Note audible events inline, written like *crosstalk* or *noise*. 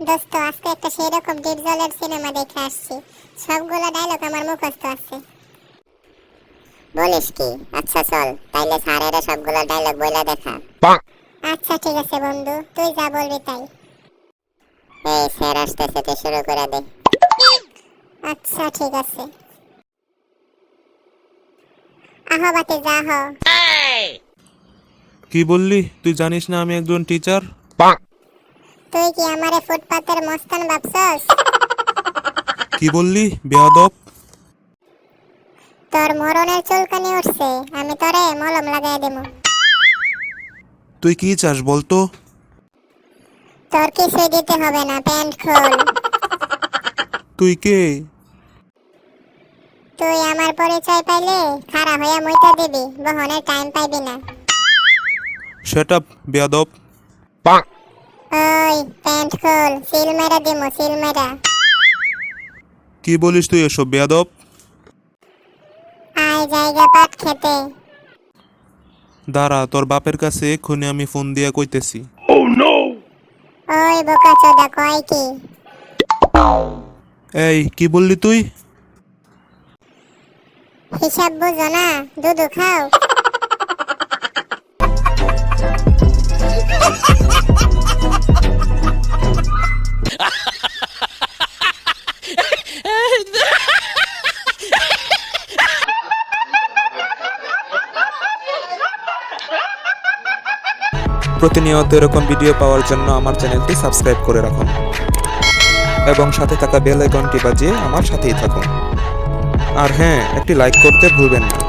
দোস্ত আজকে একটা সেই রকম ডিপজলের সিনেমা দেখে আসছি। সবগুলো ডায়লগ আমার মুখস্থ আছে। বলিস কি? আচ্ছা চল তাইলে স্যারেরা সবগুলো ডায়লগ বইলা দেখা। আচ্ছা ঠিক আছে বন্ধু তুই যা বলবি তাই। এই স্যার আসতেছে তুই শুরু করে দে। আচ্ছা ঠিক আছে। আহ বাতি যা হ কি বললি? তুই জানিস না আমি একজন টিচার তুই কি আমারে ফুটপাতের মস্তান ভাবছস? *laughs* কি বললি বেয়াদব? তোর মরণের চুলকানি উঠছে আমি তোরে মলম লাগাই দেবো। তুই কি চাস বলতো? তোর কিছুই দিতে হবে না প্যান্ট খোল। তুই কে? তুই আমার পরিচয় পাইলে খাড়া হইয়া মুইতা দিবি বহনের টাইম পাইবি না। সেট আপ বেয়াদব। ওই প্যান্ট খোল সিল মেরা দিমু সিল মেরা। কি বলিস তুই এসব বেয়াদব? আয় জায়গা পাট খেতে। দাঁড়া তোর বাপের কাছে এক্ষুনি আমি ফোন দিয়া কইতেছি। ওই বোকা চোদা কয় কি? এই কি বললি তুই? হিসাব বুঝো না দুধু খাও। প্রতিনিয়ত এরকম ভিডিও পাওয়ার জন্য আমার চ্যানেলটি সাবস্ক্রাইব করে রাখুন। এবং সাথে থাকা বেল আইকনটি বাজিয়ে আমার সাথেই থাকুন। আর হ্যাঁ একটি লাইক করতে ভুলবেন না।